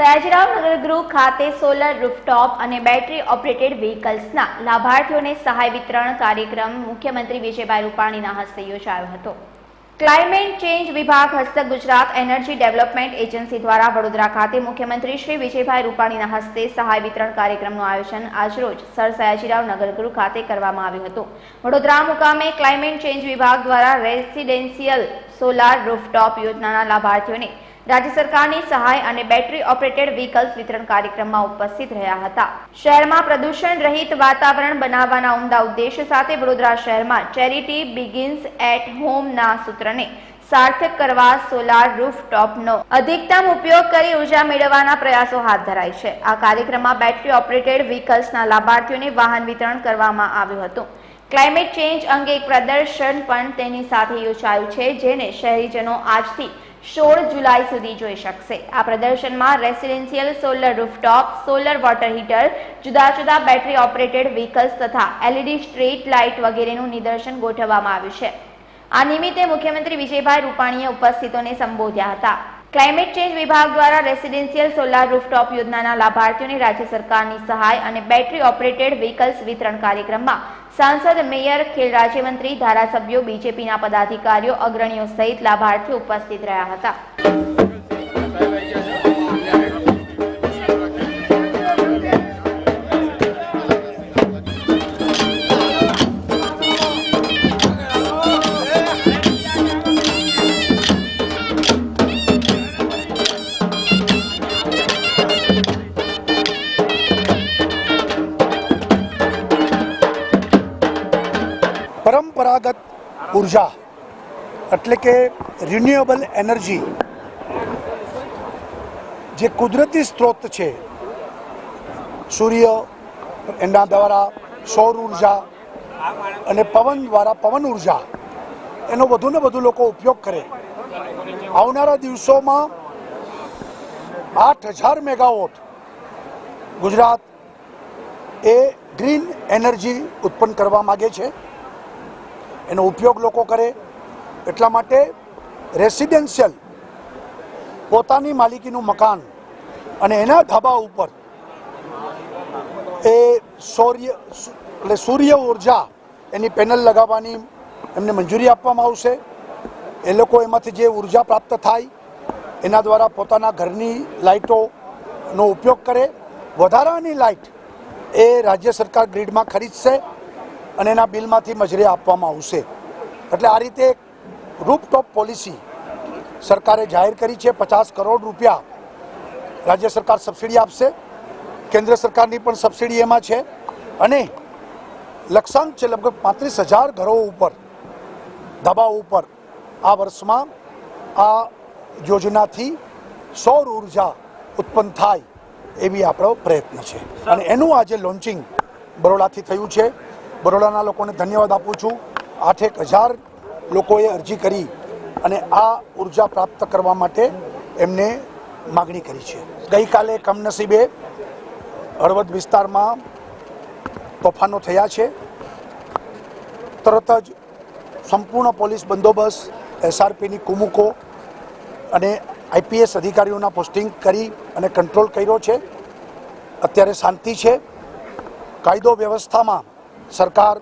સયાજીરાવ નગરગૃહ ખાતે solar rooftop અને બેટરી ઓપરેટેડ વ્હીકલ્સના લાભાર્થીઓને સહાય વિતરણ કાર્યક્રમ મુખ્યમંત્રી વિજયભાઈ રૂપાણીના હસ્તે યોજાયો હતો. ક્લાઇમેટ ચેન્જ વિભાગ હસ્તક ગુજરાત એનર્જી ડેવલપમેન્ટ એજન્સી દ્વારા વડોદરા ખાતે મુખ્યમંત્રી શ્રી વિજયભાઈ રૂપાણીના હસ્તે સહાય વિતરણ કાર્યક્રમનું આયોજન આજરોજ સર સયાજીરાવ નગરગૃહ ખાતે કરવામાં આવ્યું હતું. વડોદરા મુકામે ક્લાઇમેટ ચેન્જ વિભાગ દ્વારા રેસિડેન્શિયલ સોલાર રૂફટોપ યોજનાના લાભાર્થીઓને રાજ્ય સરકારની સહાય અને બેટરી ઓપરેટેડ વ્હીકલ્સ વિતરણ કાર્યક્રમમાં ઉપસ્થિત રહ્યા હતા. શહેરમાં પ્રદૂષણ રહિત વાતાવરણ બનાવવાના ઉમદા ઉદ્દેશ્ય સાથે વડોદરા શહેરમાં ચેરિટી બિગિન્સ એટ હોમના સૂત્રને સાર્થક કરવા સોલાર રૂફટોપનો અધિકતમ ઉપયોગ કરી ઊર્જા મેળવવાના પ્રયાસો હાથ ધરાય છે. આ કાર્યક્રમમાં બેટરી ઓપરેટેડ વ્હીકલ્સના લાભાર્થીઓને વાહન વિતરણ કરવામાં આવ્યું હતું. ક્લાઇમેટ ચેન્જ અંગે એક પ્રદર્શન પણ તેની સાથે યોજાયું છે, જેને શહેરીજનો આજથી સોળ જુલાઈ સુધી જોઈ શકશે. આ પ્રદર્શનમાં residential solar rooftop, solar water heater, જુદા જુદા બેટરી ઓપરેટેડ વ્હીકલ્સ તથા એલઈડી સ્ટ્રીટ લાઇટ વગેરેનું નિદર્શન ગોઠવવામાં આવ્યું છે. આ નિમિત્તે મુખ્યમંત્રી વિજયભાઈ રૂપાણીએ ઉપસ્થિતોને સંબોધ્યા હતા. ક્લાઇમેટ ચેન્જ વિભાગ દ્વારા રેસિડેન્શિયલ સોલાર રૂફટોપ યોજનાના લાભાર્થીઓને રાજ્ય સરકારની સહાય અને બેટરી ઓપરેટેડ વ્હીકલ્સ વિતરણ કાર્યક્રમમાં સાંસદ, મેયર, ખેલ રાજ્યમંત્રી, ધારાસભ્યો બીજેપીના પદાધિકારીઓ, અગ્રણીઓ સહિત લાભાર્થીઓ ઉપસ્થિત રહ્યા હતા. પરંપરાગત ઊર્જા એટલે કે રિન્યુએબલ એનર્જી જે કુદરતી સ્ત્રોત છે, સૂર્ય, એના દ્વારા સૌર ઊર્જા અને પવન દ્વારા પવન ઊર્જા, એનો વધુ ને વધુ લોકો ઉપયોગ કરે. આવનારા દિવસોમાં આઠ હજાર મેગાવોટ ગુજરાત એ ગ્રીન એનર્જી ઉત્પન્ન કરવા માગે છે. એનો ઉપયોગ લોકો કરે. એટલા માટે રેસિડેન્શિયલ પોતાની માલિકીનું મકાન અને એના ધાબા ઉપર એ સૌર્ય એટલે સૂર્ય ઊર્જા એની પેનલ લગાવવાની એમને મંજૂરી આપવામાં આવશે. એ લોકો એમાંથી જે ઊર્જા પ્રાપ્ત થાય એના દ્વારા પોતાના ઘરની લાઇટોનો ઉપયોગ કરે. વધારાની લાઇટ એ રાજ્ય સરકાર ગ્રીડમાં ખરીદશે. અને એના બિલમાંથી મજરે આપવામાં આવશે. એટલે આ રીતે એક રૂપટોપ પોલિસી સરકારે જાહેર કરી છે. પચાસ કરોડ રૂપિયા રાજ્ય સરકાર સબસિડી આપશે. કેન્દ્ર સરકારની પણ સબસિડી એમાં છે. અને લક્ષાંક છે, લગભગ પાંત્રીસ હજાર ઘરો ઉપર દબાવ ઉપર આ વર્ષમાં આ યોજનાથી સૌર ઊર્જા ઉત્પન્ન થાય એવી આપણો પ્રયત્ન છે. અને એનું આજે લોન્ચિંગ બરોડાથી થયું છે. બરોડાના લોકોને ધન્યવાદ આપું છું. આઠેક હજાર લોકોએ અરજી કરી અને આ ઊર્જા પ્રાપ્ત કરવા માટે એમને માગણી કરી છે. ગઈકાલે કમનસીબે હળવદ વિસ્તારમાં તોફાનો થયા છે. તરત જ સંપૂર્ણ પોલીસ બંદોબસ્ત, એસઆરપીની કુમુકો અને આઈપીએસ અધિકારીઓના પોસ્ટિંગ કરી અને કંટ્રોલ કર્યો છે. અત્યારે શાંતિ છે. કાયદો વ્યવસ્થામાં સરકાર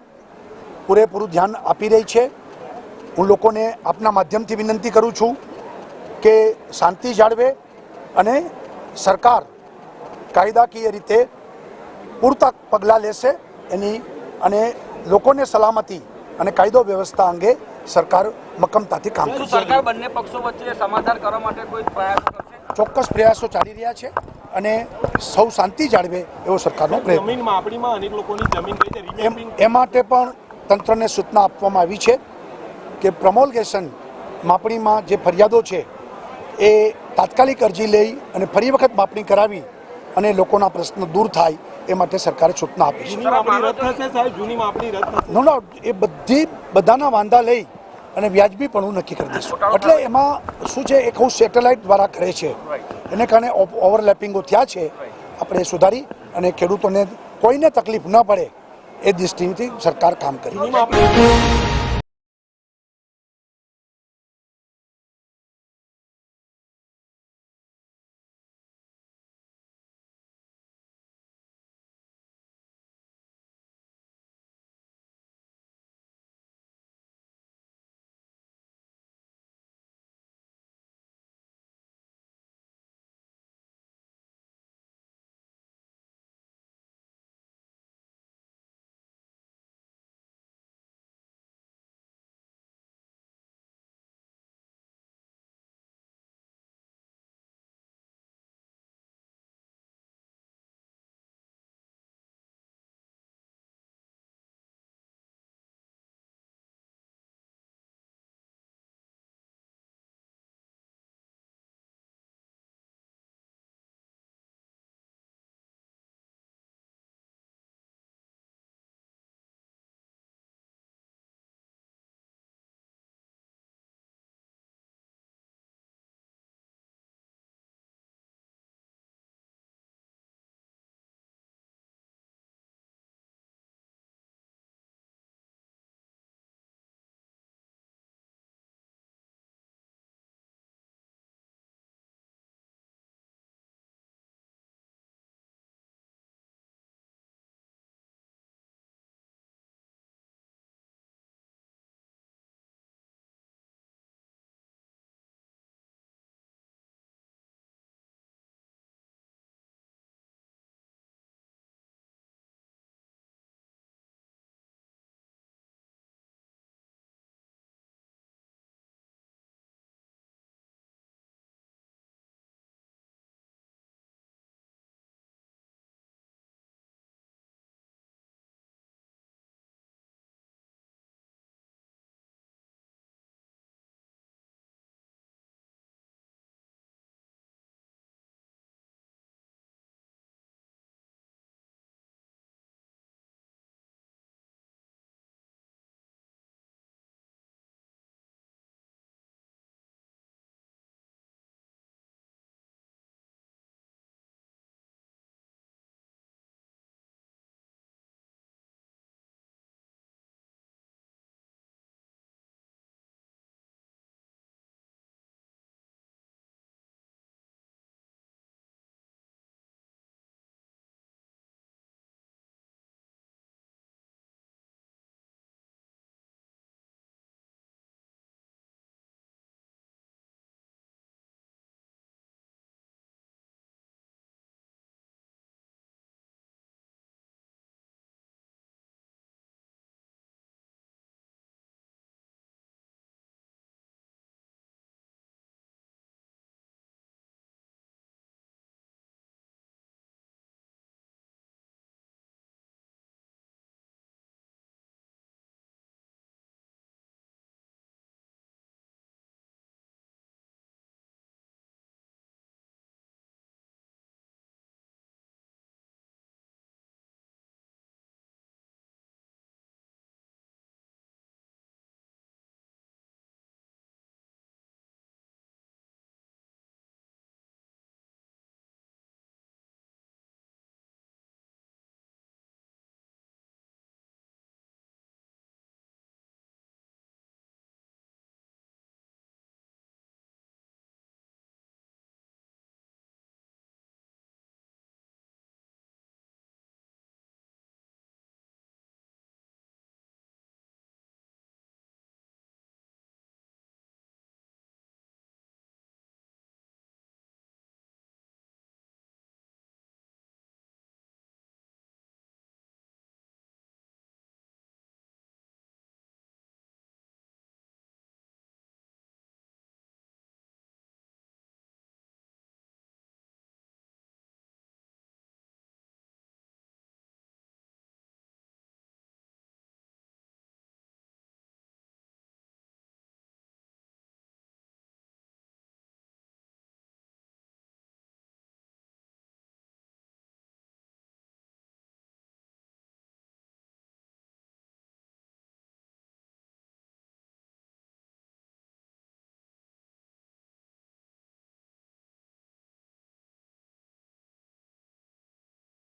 પૂરેપૂરું ધ્યાન આપી રહી છે. હું લોકોને આપના માધ્યમથી વિનંતી કરું છું કે શાંતિ જાળવે અને સરકાર કાયદાકીય રીતે પૂરતા પગલાં લેશે એની અને લોકોને સલામતી અને કાયદો વ્યવસ્થા અંગે સરકાર મક્કમતાથી કામ કરશે. સરકાર બંને પક્ષો વચ્ચે સમાધાન કરવા માટે કોઈ પ્રયાસો કરશે? ચોક્કસ પ્રયાસો ચાલી રહ્યા છે. અને સૌ શાંતિ જાળવે એવો સરકારનો પ્રયત્ન. જમીન માપણીમાં અનેક લોકોની જમીન ગઈ છે એમ એ માટે પણ તંત્રને સૂચના આપવામાં આવી છે કે પ્રમોલગેશન માપણીમાં જે ફરિયાદો છે એ તાત્કાલિક અરજી લઈ અને ફરી વખત માપણી કરાવી અને લોકોના પ્રશ્ન દૂર થાય એ માટે સરકારે સૂચના આપી છે. જૂની માપણી રદ થશે સાહેબ? જૂની માપણી રદ થશે. નો ડાઉટ એ બધી બધાના વાંધા લઈ અને વ્યાજબી પણ નક્કી કરી દઈશું. એટલે એમાં શું છે એક હું સેટેલાઇટ દ્વારા કરે છે. એને કારણે ઓવરલેપિંગો થયા છે. આપણે સુધારી અને ખેડૂતોને કોઈને તકલીફ ન પડે એ દૃષ્ટિથી સરકાર કામ કરી